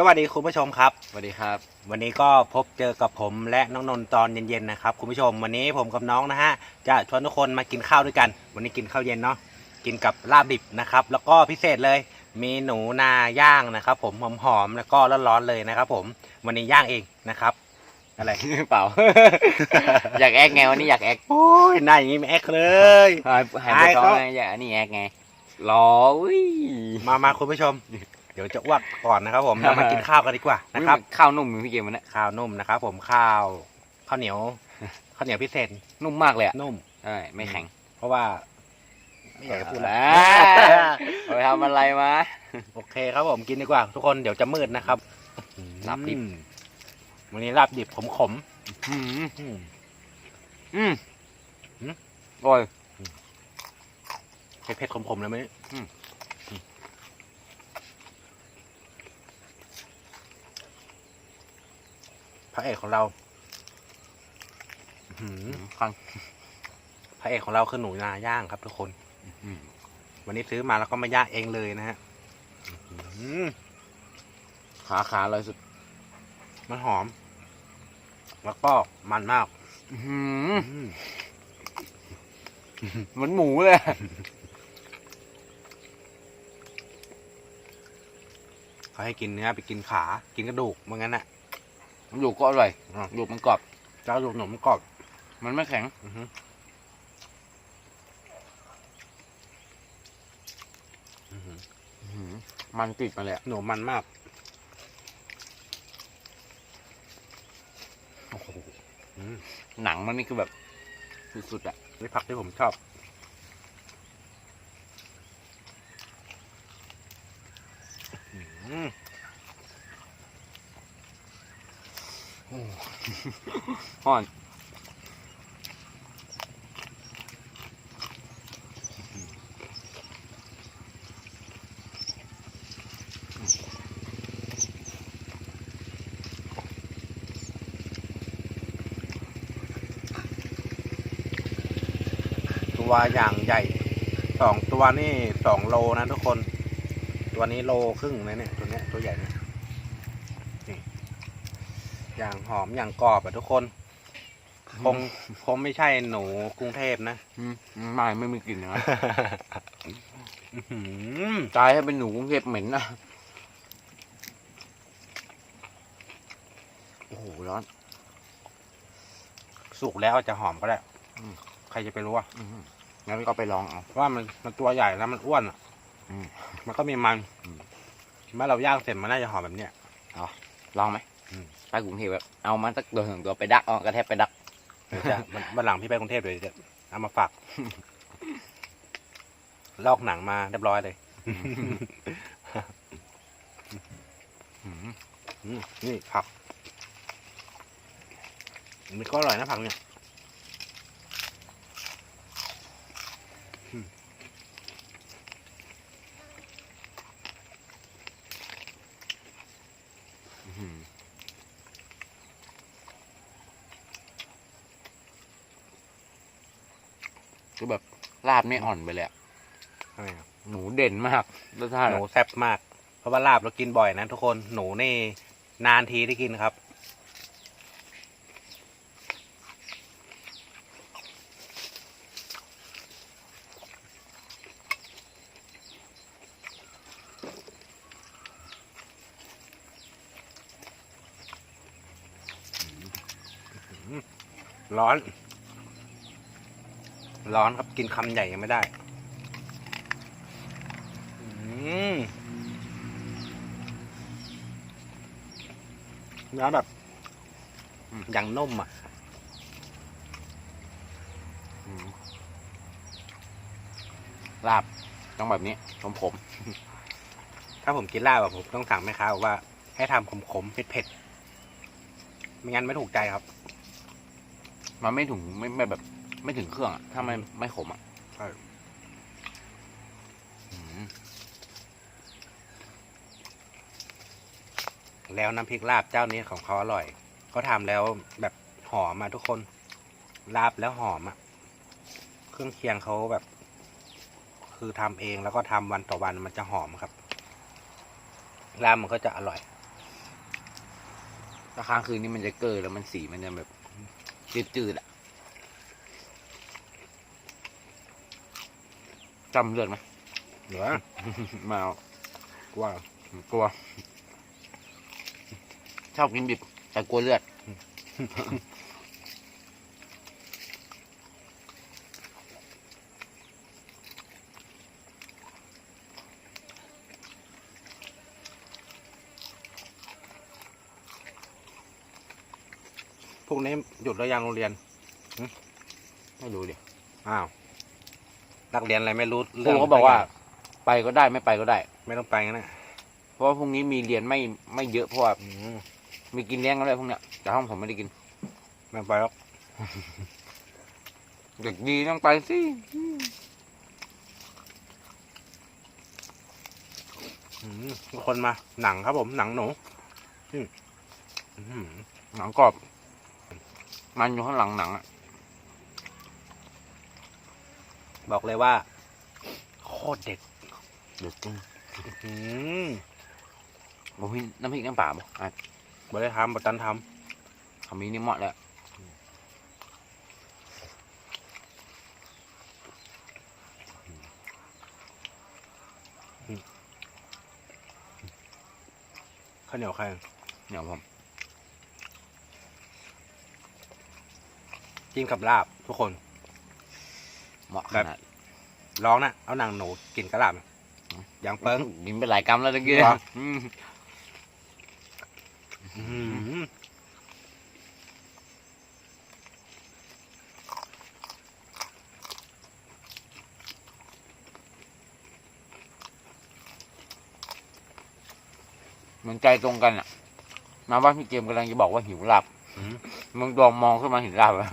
สวัสดีคุณผู้ชมครับ สวัสดีครับ วันนี้ก็พบเจอกับผมและน้องนนท์ตอนเย็นๆนะครับ คุณผู้ชมวันนี้ผมกับน้องนะฮะจะชวนทุกคนมากินข้าวด้วยกัน วันนี้กินข้าวเย็นเนาะกินกับลาบดิบนะครับ แล้วก็พิเศษเลย มีหนูนาย่างนะครับ ผมหอมๆแล้วก็ร้อนๆเลยนะครับ ผมวันนี้ย่างเองนะครับ อะไร เปล่า อยากแอกไงวันนี้อยากแอกโอ้ยหน้าอย่างนี้ไม่แอคเลย หายหายไปอายท้องเขาไงอยากอันนี้แอกไงรออุ้ยมามาคุณผู้ชมเดี๋ยวจะอ้วกก่อนนะครับ ผมเรามากินข้าวกันดีกว่านะครับอุ๊ยข้าวนุ่มอยู่พี่เกมมันนะข้าวนุ่มนะครับผมข้าวข้าวเหนียวข้าวเหนียวพิเศษนุ่มมากเลยอะนุ่มใช่ไม่แข็ง เพราะว่า ไม่อยากจะพูดแล้วอ่าเอาไปทำอะไรมาโอเคครับผมกินดีกว่า ทุกคนเดี๋ยวจะมืดนะครับลาบดิบอืมวันนี้ลาบดิบขมขมอืมๆอืมอืมหืมโอ้ยเผ็ดๆขมขมๆเลยไหมอืมอืม ระเอกของเราอื้อหือฟังพระเอกของเราคือหนูนาย่างครับ ทุกคนอืมวันนี้ซื้อมาแล้วก็มาย่างเองเลยนะฮะอื้อหือขาขาเลยสุด มันหอม แล้วก็มันมากอื้อหืออืมเหมือนหมูเลยเขาให้กินเนื้อไปกินขา กินกระดูกเหมือนกันน่ะ อยู่ก็อร่อยอะอยู่มันกรอบเจ้ากระดูกหนมกรอบ มันไม่แข็งอือฮึอื้อหืออื้อหือมันติดมาเลยอะหนูมันมากโอ้โหอืมหนังมันนี่คือแบบสุดๆอะนี่ผักที่ผมชอบอืม ห่อนตัวอย่างใหญ่สองตัวนี่สองโลนะทุกคน ตัวนี้โลครึ่งเลยเนี่ย ตัวเนี้ยตัวใหญ่เนี่ยนี่อย่างหอมอย่างกรอบอะทุกคน คงคงไม่ใช่หนูกรุงเทพนะอืมไม่ไม่มีกลิ่นนะอื้อหือตายให้เป็นหนูกรุงเทพเหม็นนะโอ้โหร้อน สุกแล้วจะหอมก็ได้อืม ใครจะไปรู้อะอืมงั้นก็ไปลองเอาเพราะว่ามันมันตัวใหญ่แล้วมันอ้วนอะอืมมันก็มีมันอืมเมื่อเราย่างเสร็จมันน่าจะหอมแบบเนี้ย ลองไหมอืม ไปกรุงเทพแบบเอามาสักตัวสองตัวไปดักเอากระแทกไปดัก เดี๋ยวจะวันวันหลังพี่ไปกรุงเทพเดี๋ยวจะเอามาฝากลอกหนังมาเรียบร้อยเลยนี่ผักมันก็อร่อยนะผักเนี่ย คือแบบลาบไม่อ่อนไปเลยอะทำไมอะหนูเด่นมากรสชาติหนูอะแซ่บมาก เพราะว่าลาบเรากินบ่อยนะทุกคนหนูนี่นานทีได้กินครับ ร้อน ร้อนครับกินคำใหญ่ยังไม่ได้อืมเนื้อแบบอย่างนุ่มอะลาบต้องแบบนี้ผมผม ถ้าผมกินลาบอะผมต้องสั่งแม่ค้าบอกว่า ให้ทำขมๆเผ็ดๆไม่งั้นไม่ถูกใจครับ มันไม่ถึงไม่ไม่แบบ ไม่ถึงเครื่องอะถ้าไม่ไม่ขมอะใช่อืมแล้วน้ำพริกลาบเจ้านี้ของเขาอร่อย เขาทำแล้วแบบหอมอะทุกคน ลาบแล้วหอมอะ เครื่องเคียงเขาแบบ คือทำเองแล้วก็ทำวันต่อวันมันจะหอมครับ ลาบมันก็จะอร่อยอถ้าค้างคืนนี่มันจะเกิดแล้วมันสีมันจะแบบจืดๆอะ จำเลือดไหมเหลือมาเอากว่ากลัว ชอบกินดิบ แต่กลัวเลือด พวกนี้หยุดแล้วยังโรงเรียนไม่รู้ดิ อ้าว นักเรียนอะไรไม่รู้ครูเขาบอกว่า ไปก็ได้ไม่ไปก็ได้ ไม่ต้องไปงั้นนะเพราะว่าพรุ่งนี้มีเรียนไม่ไม่เยอะเพราะว่าอืมมีกินเลี้ยงกันด้วยพวกเนี้ยแต่ห้องผมไม่ได้กินไม่ต้องไปหรอกเด็กดีต้องไปสิอืมมีคนมา หนังครับผมหนังหนูอืมอื้อหือหนังกรอบ มันอยู่ข้างหลังหนังอะ บอกเลยว่า โคตรเด็ดเด็ดจริงอืมบอกพี่น้ำพริกน้ำปลาบ่อะบริทำบัตันทเขามีนี่เหมาะแล้วำข้าวเหนียวใครเดี๋ยวผมกินกับลาบทุกคน เหมาะขแบบนาดร้องนะเอาหนังหนูกินกับลาบอย่างเปิ้งกินไปหลายกรัมแล้วตะกี้เหรออืมอื้อหือเหมือนใจตรงกันอะมาว่าพี่เกมกำลังจะบอกว่าหิวลาบอื้อมึงลองมองขึ้นมาเห็นลาบแล้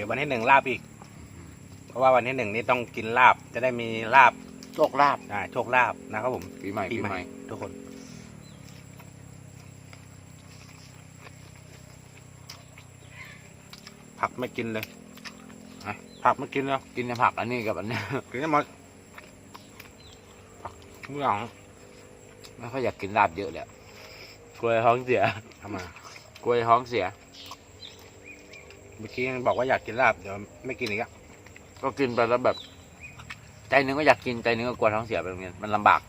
ดี๋ยววันที่หนึ่งลาบอีก เพราะว่าวันที่หนึ่งนี่ต้องกินลาบ จะได้มีลาบโชคลาบอ่าโชคลาบนะครับผมปีใหม่ปีปีใหใหม่ม่ทุกคน ผักไม่กินเลยอะผักไม่กินแล้วกินในผักอันนี้กับอันนี้กินได้หมดผักเมื่อหลังไม่ค่อยอยากกินลาบเยอะเลยอะกลัวท้องเสียทำไมกลัวท้องเสีย เมื่อกี้ยังบอกว่าอยากกินลาบเดี๋ยวไม่กินอีกอะก็กินไปแล้วแบบ ใจหนึงก็อยากกินใจหนึงก็กลัวท้องเสียไปโรงเรียนมันลำบาก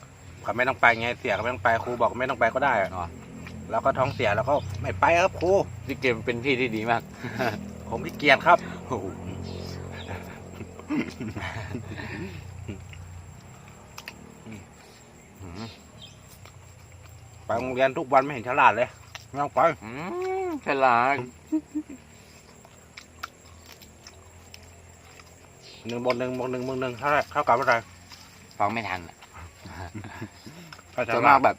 เขาไม่ต้องไปไงเสียเขาไม่ต้องไปครูบอกไม่ต้องไปก็ได้อะอ๋อแล้วก็ท้องเสียแล้วก็ไม่ไปครับครูพี่เกมเป็นพี่ที่ดีมากผมขี้เกียจครับโอ้โหอืมไปโรงเรียนทุกวันไม่เห็นฉลาดเลยไม่ต้องไปอืมฉลาด หนึ่งบนหนึ่งบนหนึ่งบนหนึ่งเท่าไหร่เท่ากับเท่าไหร่ฟังไม่ทันอะเขาฉส่วนลาดมากแบบ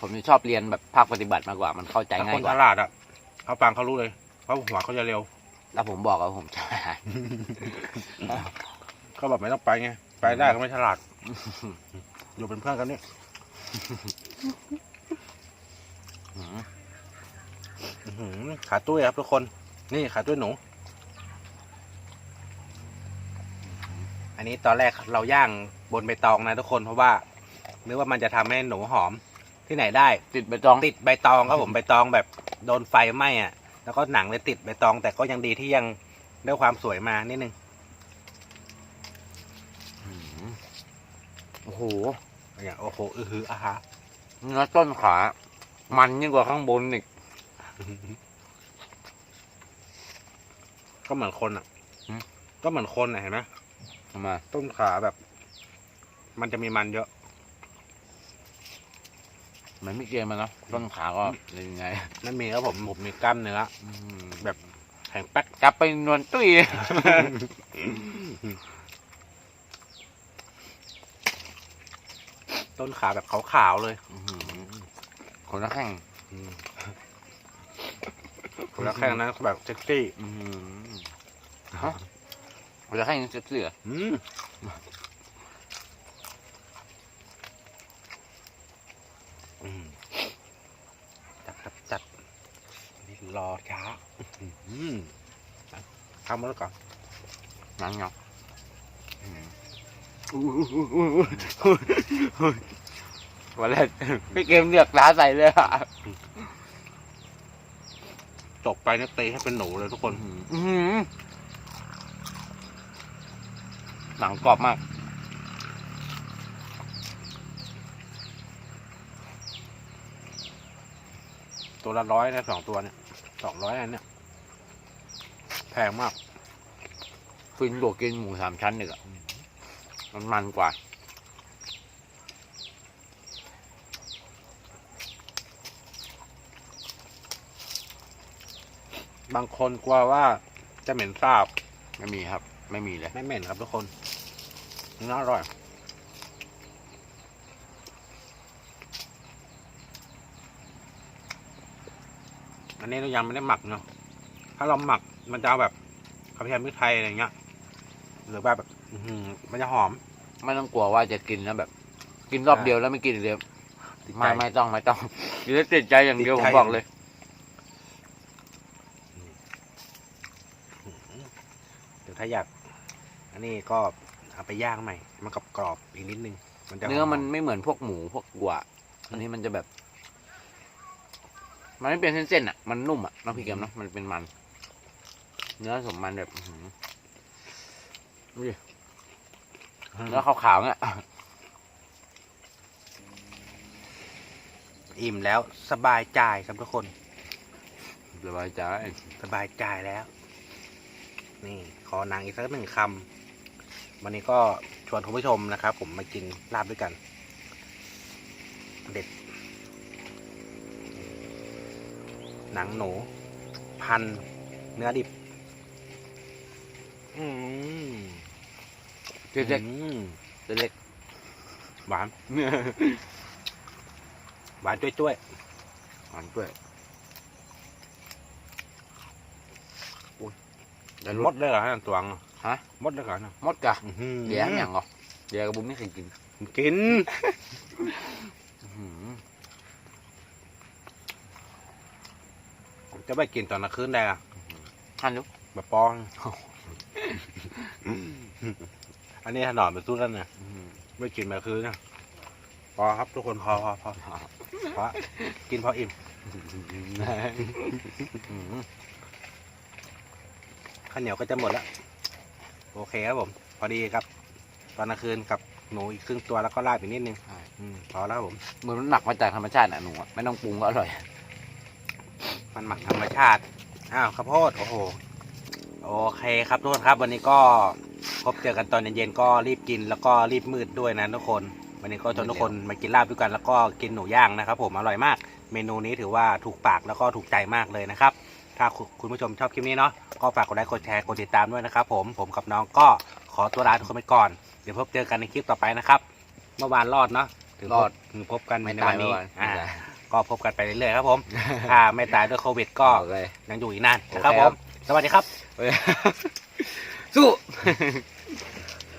ผมจะชอบเรียนแบบภาคปฏิบัติมากกว่ามันเข้าใจถ้าง่าคยนกฉว่า ลาดอะเขาฟังเขารู้เลยเพราะหัวเขาจะเร็วแล้วผมบอกว่าผมฉลาด เขาแบบไม่ต้องไปไงไปได้ก็ไม่ฉลาด อยู่เป็นเพื่อนกันนี่อืมอื้อหือขาตุ้ยครับทุกคน นี่ขาตุ้ยหนู อันนี้ตอนแรกเราย่างบนใบตองนะทุกคนเพราะว่านึกว่ามันจะทำให้หนูหอมที่ไหนได้ ติดใบตอง ติดใบตองครับผมใบตองแบบโดนไฟไหม้อะแล้วก็หนังเลยติดใบตอง แต่ก็ยังดีที่ยังได้ความสวยมานิดนึงอืมโอ้โหอย่างโอ้โหอือหืออาฮะเนื้อต้นขา มันยิ่งกว่าข้างบนอีกก็เหมือนคนอะหืมก็เหมือนคนอะเห็นไหม ทำไมต้นขาแบบ มันจะมีมันเยอะเหมือนไม่เกมมันเนาะต้นขาก็เลยยังไงนั่นมีครับผมผมมีกล้ามเนื้ออืมแบบแข็งแป๊กกลับไปนวลตุ้ย ต้นขาแบบขาวๆเลย อื้อหือคนละแข้งอืมแล้วแค่นั้นแบบเซ็กซี่อืมฮะ คนละแข้งเสือเสืออืมอืมรอช้าอืมทำมาแล้วก่อนนั่งเนาะวันแรกพี่เกมเลือกร้านใส่เลยอะตกไปเนี่ยตีให้เป็นหนูเลยทุกคน อื้อ หือหนังกรอบมาก ตัวละร้อยนะสองตัวเนี่ยสองร้อยอันเนี่ยแพงมากฟินกว่ากินหมูสามชั้นหนึ่งอะมันมันกว่าบางคนกลัวว่าจะเหม็นสาบ ไม่มีครับ ไม่มีเลย ไม่เหม็นครับทุกคนเนื้ออร่อยอันนี้เรายังไม่ได้หมักเนาะ ถ้าเราหมักมันจะเอาแบบกระเทียมพริกไทยอะไรเงี้ย หรือแบบแบบ อื้อหือมันจะหอม ไม่ต้องกลัวว่าจะกินแล้วแบบ กินรอบใช่เดียวแล้วไม่กินอีกเดียวติดใจ ไม่ไม่ต้องไม่ต้องกินแล้วติดใจอย่างเดียวติดผใจ มบอกเลยเดี๋ยวถ้าอยาก อันนี้ก็ เอาไปย่างใหม่ มันกรอบกรอบๆอีกนิดนึง มันจะเนื้อมันหไม่เหมือนพวกหมูพวกกัวอันนี้มันจะแบบ มันไม่เป็นเส้นๆอะ มันนุ่มอะน้องพี่เกมเนาะมันเป็นมัน เนื้อสมมันแบบอื้อหือดูดิอมเนื้อขาวๆเนี่ย อิ่มแล้วสบายใจครับทุกคน สบายใจ สบายใจแล้ว นี่ ขอหนังอีกสักหนึ่งคำ วันนี้ก็ชวนคุณผู้ชมนะครับ ผมมากินลาบด้วยกัน เด็ด หนังหนู พัน เนื้อดิบ อืมเล็กอืมๆเล็กหวาน หวานจ้วยๆหวานด้วยอุ้ยแล้วๆรมสดเลยเหรอฮะตวง ฮะมดเลยเหรอนะมดกะอื้อหือเดี๋ยวอย่างเหรอเดี๋ยวกับบุ้มไม่เคยกิน กินอื้อหือผมจะไปกินตอนกลางคืนได้อะหั่นดูแบบปองอันนี้ถนอมไปสู้กันนะอื้อหือไม่กินแบบคืนนะพอครับทุกคนพอพอพอพอกินพออิ่มอื้อหือข้าวเหนียวก็จะหมดแล้ว โอเคครับผม พอดีครับ ตอนกลางคืนกับหนูอีกครึ่งตัวแล้วก็ลาบอีกนิดนึงใช่ อืมพอแล้วครับผม เหมือนมันหมักมาจากธรรมชาติอะหนูอะไม่ต้องปรุงก็อร่อย มันหมักธรรมชาติ อ้าวข้าวโพด โอ้โห โอเคครับทุกคนครับ วันนี้ก็พบเจอกันตอนเย็นๆก็รีบกินแล้วก็รีบมืดด้วยนะทุกคน วันนี้ก็ชวนทุกคนมากินลาบด้วยกันแล้วก็กินหนูย่างนะครับผม อร่อยมาก เมนูนี้ถือว่าถูกปากแล้วก็ถูกใจมากเลยนะครับ ถ้าคุณคุณผู้ชมชอบคลิปนี้เนาะก็ฝากกดไลค์กดแชร์กดติดตามด้วยนะครับ ผมผมกับน้องก็ขอตัวลาทุกคนไปก่อน เดี๋ยวพบเจอกันในคลิปต่อไปนะครับ เมื่อวานรอดเนาะถึงพบรอดถึงพบกันไม่ในตายวันนี้เมื่อวานอ่าไม่ตาย ก็พบกันไปเรื่อยๆครับผม ถ้าไม่ตายด้วยโควิดก็บอกเลย ยังอยู่อีกนานนะครับโอเคผครัมบ สวัสดีครับ สู้